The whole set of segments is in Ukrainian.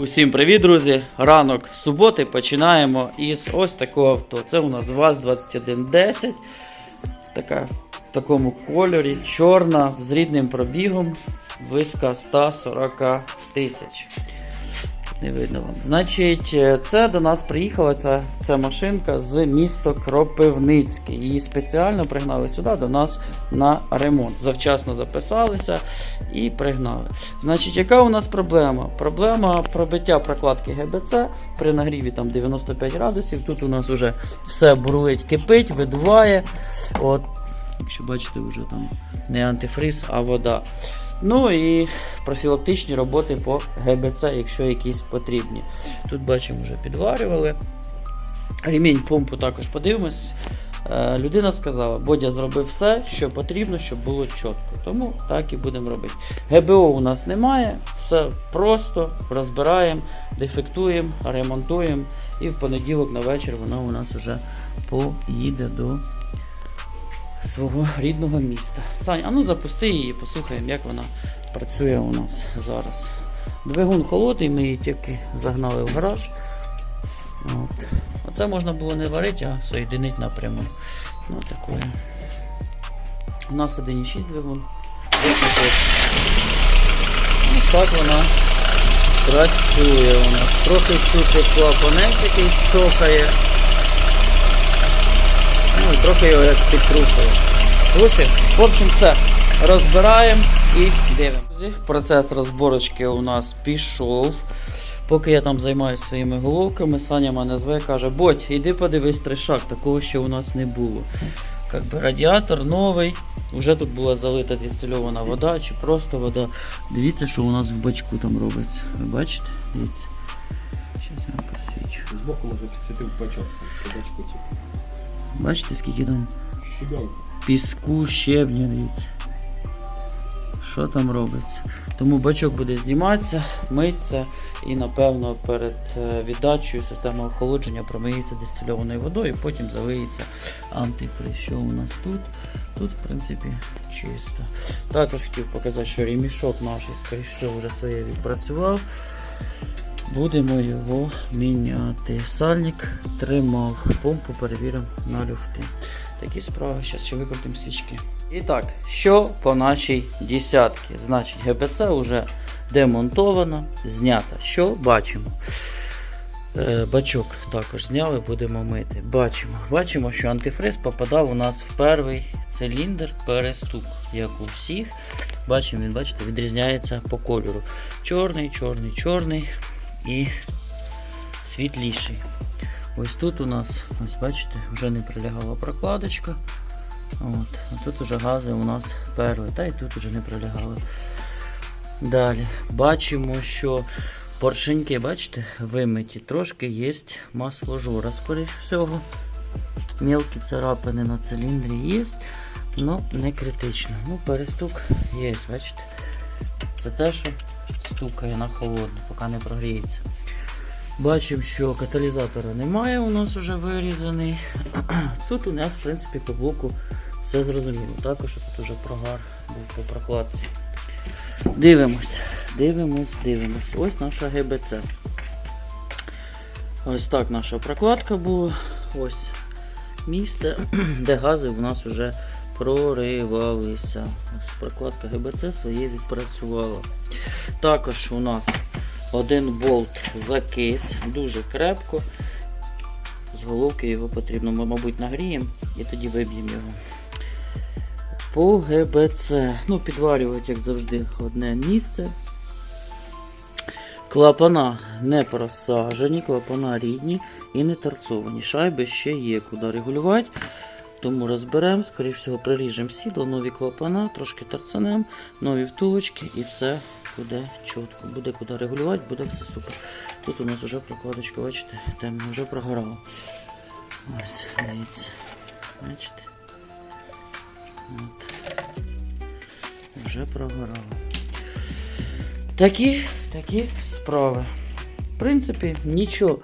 Усім привіт, друзі! Ранок суботи починаємо із ось такого авто. Це у нас ВАЗ-2110. Така в такому кольорі, чорна, з рідним пробігом близько 140 тисяч. Не видно вам. Значить, е, це до нас приїхала ця, ця машинка з міста Кропивницьке. Її спеціально пригнали сюди до нас на ремонт. Завчасно записалися і пригнали. Значить, яка у нас проблема? Проблема пробиття прокладки ГБЦ при нагріві там 95 градусів. Тут у нас вже все бурлить, кипить, видуває. От, якщо бачите, вже там не антифриз, а вода. Ну і профілактичні роботи по ГБЦ, якщо якісь потрібні. Тут бачимо, вже підварювали. Ремінь помпу також подивимось. Е, Людина сказала, Бодя зробив все, що потрібно, щоб було чітко. Тому так і будемо робити. ГБО у нас немає, все просто розбираємо, дефектуємо, ремонтуємо. І в понеділок на вечір вона у нас вже поїде до свого рідного міста. Сань, а ну запусти її, послухаємо, як вона працює у нас зараз. Двигун холодний, ми її тільки загнали в гараж. От. Оце можна було не варити, а соєдинити напряму. Ну, такое. У нас 1,6 двигун. Такий. Ось так вона працює у нас. Трохи чути клапанець якийсь цокає. Ну і трохи його як підтрухує. Слушай, в общем, все. Розбираємо і дивимося. Процес розборочки у нас пішов. Поки я там займаюся своїми головками, Саня мене зве каже, Бодь, іди подивись тришак, такого ще у нас не було. Как би радіатор новий, вже тут була залита дистильована вода чи просто вода. Дивіться, що у нас в бачку там робиться. Ви бачите? Дивіться. Зараз я вам посвічу. Збоку може підсвітив бачок бачку типу. Бачите, скільки там піску, щебня, дивіться. Що там робиться? Тому бачок буде зніматися, митися і, напевно, перед е, віддачею система охолодження промиється дистильованою водою, потім залиється антифриз. Що у нас тут? Тут, в принципі, чисто. Також хотів показати, що ремішок наш, скоріш всього, вже своє відпрацював. Будемо його міняти. Сальник тримав, помпу перевіримо на люфти. Такі справи, зараз ще викрутимо свічки. І так, що по нашій десятці? Значить, ГБЦ вже демонтовано, знято. Що бачимо? Е, бачок також зняли, будемо мити. Бачимо, бачимо, що антифриз попадав у нас в перший циліндр перестук, як у всіх. Бачимо, він, бачите, відрізняється по кольору. Чорний, чорний, чорний і світліший. Ось тут у нас, ось бачите, вже не прилягала прокладочка. От, а тут уже гази у нас перші, та й тут уже не прилягали. Далі бачимо, що поршеньки, бачите, вимиті, трошки є масложора, скоріш всього. Мелкі царапини на циліндрі є, але не критично. Ну, перестук є, бачите. Це те, що стукає на холодно, поки не прогріється. Бачимо, що каталізатора немає, у нас вже вирізаний. Тут у нас, в принципі, по блоку все зрозуміло. Також тут уже прогар був по прокладці. Дивимось, дивимось, дивимось. Ось наша ГБЦ. Ось так наша прокладка була. Ось місце, де гази в нас вже проривалися. Прокладка ГБЦ своє відпрацювала. Також у нас один болт закис дуже крепко. З головки його потрібно, ми, мабуть, нагріємо і тоді виб'ємо його. По ГБЦ. Ну, підварювати, як завжди, одне місце. Клапана не просажені, клапана рідні і не торцовані. Шайби ще є куди регулювати. Тому розберемо, скоріш всього, приріжемо сідло, нові клапана, трошки торцанем, нові втулочки і все буде чітко. Буде куди регулювати, буде все супер. Тут у нас вже прокладочка, бачите, темно, вже прогорало. Ось, дивіться. Бачите? От. Вже прогорало. Такі, такі справи. В принципі, нічого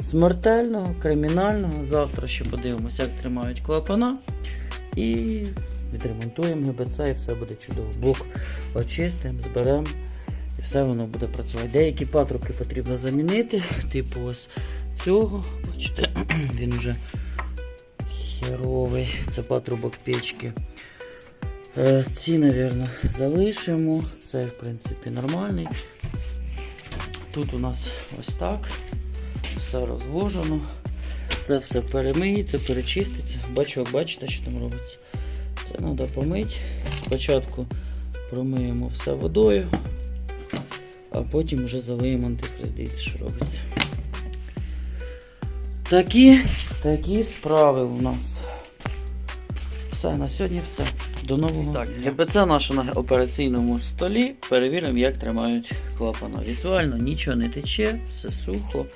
смертельного, кримінального. Завтра ще подивимося, як тримають клапана. І відремонтуємо ГБЦ і все буде чудово. Блок очистимо, зберемо І все воно буде працювати. Деякі патрубки потрібно замінити, типу ось цього. Бачите, він уже херовий. Це патрубок печки. Е, Ці, мабуть, залишимо. Це, в принципі, нормальний. Тут у нас ось так. Все розложено. Це все перемиється, перечиститься. Бачок, бачите, що там робиться. Це треба помити. Спочатку промиємо все водою, а потім вже залиємо антифриз. Дивіться, що робиться. Такі, такі справи у нас. Все, на сьогодні все. До нового. Так, ГБЦ наше на операційному столі. Перевіримо, як тримають клапана. Візуально нічого не тече, все сухо,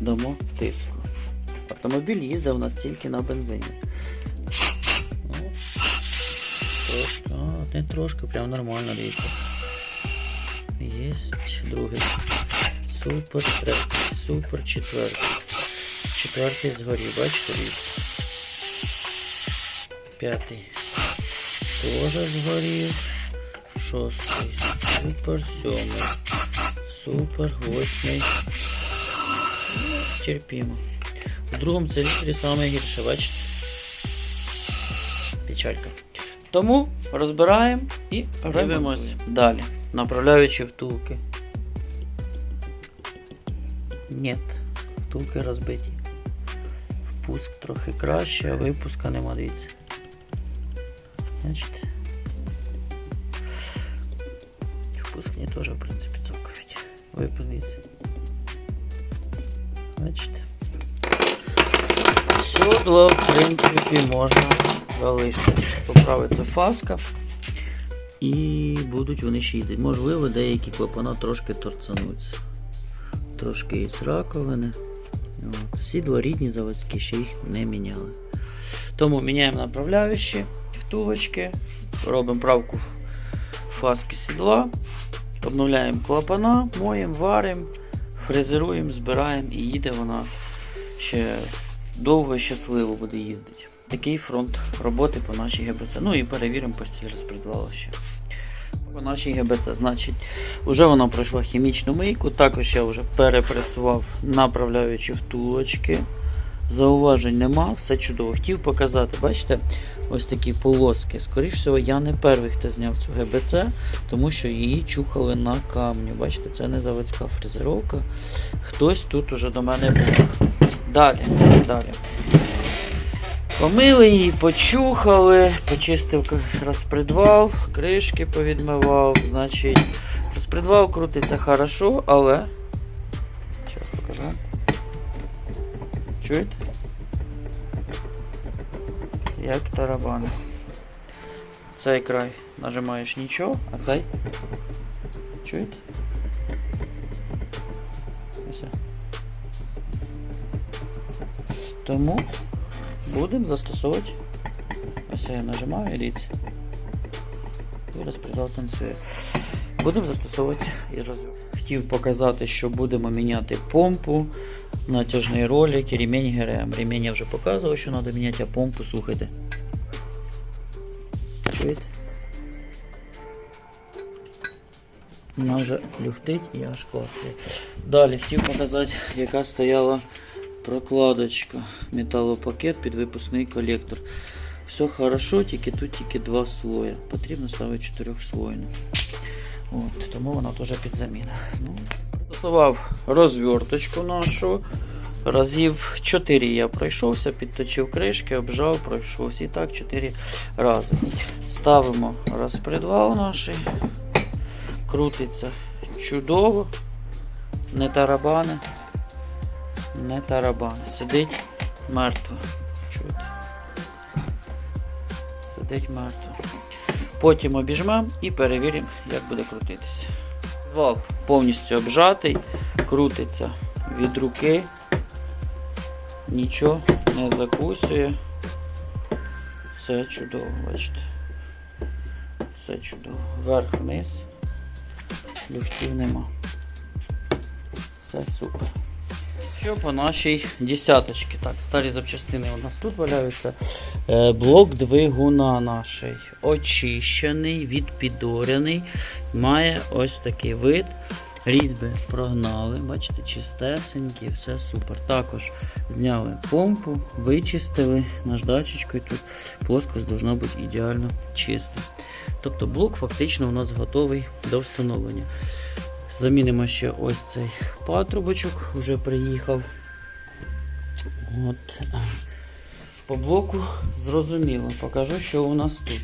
дамо тиску. Автомобіль їздив у нас тільки на бензині. Трошки, а, не трошки, прям нормально дивіться. Єсть другий. Супер третій, супер четвертий. Четвертий згорів, бачите. П'ятий. Тоже згорів. Шостий. Супер сьомий. Супер восьмий. Терпімо. В другому циліндрі саме гірше, бачите? Печалька. Тому розбираємо і дивимось далі. Направляючи втулки. Ні, втулки розбиті. Впуск трохи краще, а випуска нема, дивіться. Бачите? Впускні теж, в принципі, цокають. Випуск, дивіться. Бачите? Сюди, в принципі, можна залишити. Поправиться фаска. І будуть вони ще їздити. Можливо, деякі клапана трошки торцануться. Трошки є раковини. От. Сідла рідні заводські, ще їх не міняли. Тому міняємо направляючі, втулочки, робимо правку фаски сідла, обновляємо клапана, моємо, варимо, фрезеруємо, збираємо і їде вона ще довго і щасливо буде їздити. Такий фронт роботи по нашій ГБЦ. Ну і перевіримо постіль розпредвала ще. По нашій ГБЦ, значить, вже вона пройшла хімічну мийку. Також я вже перепресував направляючі втулочки. Зауважень нема, все чудово. Хотів показати, бачите, ось такі полоски. Скоріше всього, я не перший, хто зняв цю ГБЦ, тому що її чухали на камню. Бачите, це не заводська фрезеровка. Хтось тут уже до мене був. Далі, далі. Помили її, почухали, почистив розпредвал, кришки повідмивав. Значить, розпредвал крутиться хорошо, але. Зараз покажу. Чуєте? Як тарабани. Цей край нажимаєш нічого, а цей. Чуєте? Ось. Тому будемо застосовувати. Ось я нажимаю, дивіться. І розпредал танцює. Будемо застосовувати і розвив. Хотів показати, що будемо міняти помпу, натяжний ролик і ремінь ГРМ. Ремінь я вже показував, що треба міняти, а помпу слухайте. Чуєте? Вона вже люфтить і аж клацає. Далі хотів показати, яка стояла прокладочка. Металопакет під випускний колектор. Все хорошо, тільки тут тільки два слоя. Потрібно ставити чотирьохслойну. От, тому вона теж під заміну. Ну, Стосував розверточку нашу. Разів 4 я пройшовся, підточив кришки, обжав, пройшовся. І так 4 рази. Ставимо розпредвал наш. Крутиться чудово. Не тарабани. Не тарабани. Сидить мертво. Чуєте? Сидить мертво. Потім обіжмемо і перевіримо, як буде крутитися. Вал повністю обжатий, крутиться від руки, нічого не закусує. Все чудово, бачите. Все чудово. Вверх-вниз. Люфтів нема. Все супер. Що по нашій десяточці? Так, старі запчастини у нас тут валяються. Е, блок двигуна наший очищений, відпідорений. Має ось такий вид. Різьби прогнали, бачите, чистесенькі, все супер. Також зняли помпу, вичистили наждачечкою. Тут плоскость должна бути ідеально чиста. Тобто блок фактично у нас готовий до встановлення. Замінимо ще ось цей патрубочок, вже приїхав. От. По блоку зрозуміло, покажу, що у нас тут.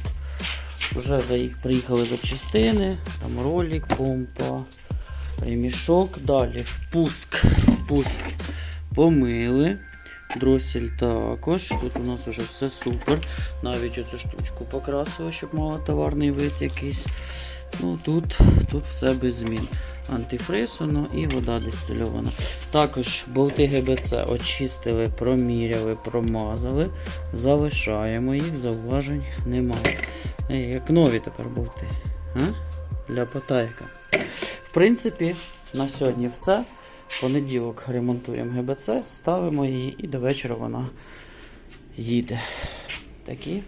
Вже приїхали запчастини, там ролик, помпа, ремішок. Далі впуск. Впуск помили. Дросель також. Тут у нас вже все супер. Навіть оцю штучку покрасили, щоб мала товарний вид якийсь. Ну, тут, тут все без змін. Антифриз воно і вода дистильована. Також болти ГБЦ очистили, проміряли, промазали. Залишаємо їх, зауважень немає. Е, Як нові тепер болти. А? Для потайка. Принципі, на сьогодні все. Понеділок ремонтуємо ГБЦ, ставимо її і до вечора вона їде. Такі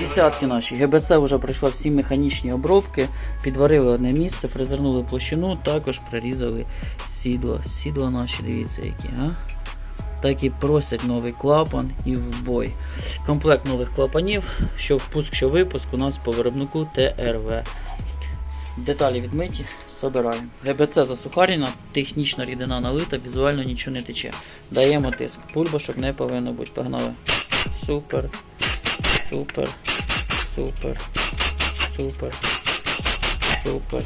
Десятки наші. ГБЦ вже пройшло всі механічні обробки, підварили одне місце, фрезернули площину, також прирізали сідла. Сідла наші, дивіться які, а? Так і просять новий клапан і в бой. Комплект нових клапанів, що впуск, що випуск у нас по виробнику ТРВ. Деталі відмиті, собираємо. ГБЦ засухарена, технічна рідина налита, візуально нічого не тече. Даємо тиск. Пульбашок не повинно бути. Погнали. Супер, супер, супер, супер, супер,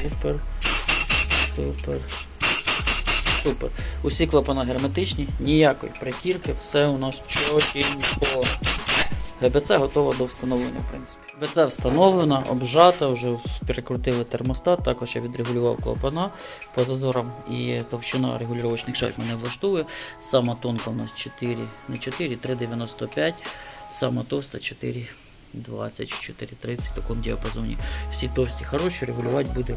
супер, супер, супер. Усі клапана герметичні, ніякої прикірки, все у нас чотінько. ГБЦ готова до встановлення, в принципі. ГБЦ встановлена, обжата, вже перекрутили термостат, також я відрегулював клапана по зазорам і товщина регулювачних шайб мене влаштовує. Сама тонка у нас 4, не 4, 3,95, сама товста 4. 20 4,30 в такому діапазоні. Всі товсті хороші, регулювати буде.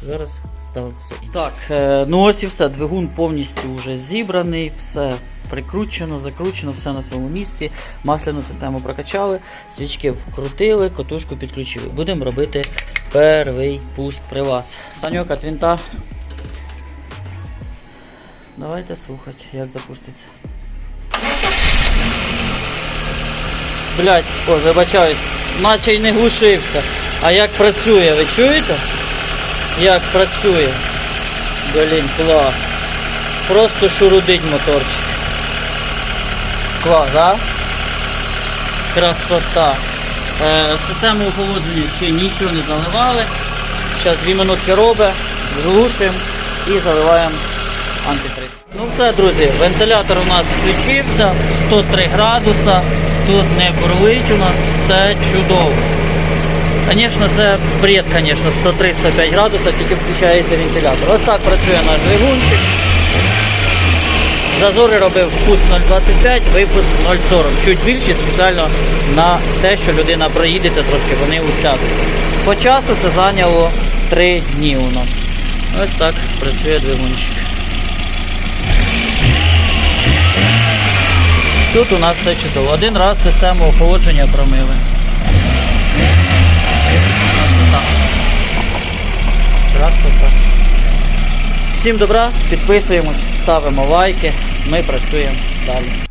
Зараз ставимо все інше. Так, е, ну ось і все. Двигун повністю вже зібраний, все прикручено, закручено, все на своєму місці. Масляну систему прокачали, свічки вкрутили, котушку підключили. Будемо робити перший пуск при вас. Саньок, от винта. Давайте слухати, як запуститься. Блять, ой, вибачаюсь, наче й не глушився. А як працює, ви чуєте? Як працює? Блін, клас. Просто шурудить моторчик. Клас, а? Красота. Е, систему охолодження ще нічого не заливали. Зараз 2 минутки робить, глушимо і заливаємо антифриз. Ну все, друзі, вентилятор у нас включився 103 градуса. Тут не бурлить у нас, все чудово. Звісно, це бред, звісно, 103-105 градусів, тільки включається вентилятор. Ось так працює наш двигунчик. Зазори робив впуск 0,25, випуск 0,40. Чуть більше спеціально на те, що людина проїдеться трошки, вони усядуть. По часу це зайняло 3 дні у нас. Ось так працює двигунчик. Тут у нас все чудово. Один раз систему охолодження промили. Красота. Всім добра, підписуємось, ставимо лайки. Ми працюємо далі.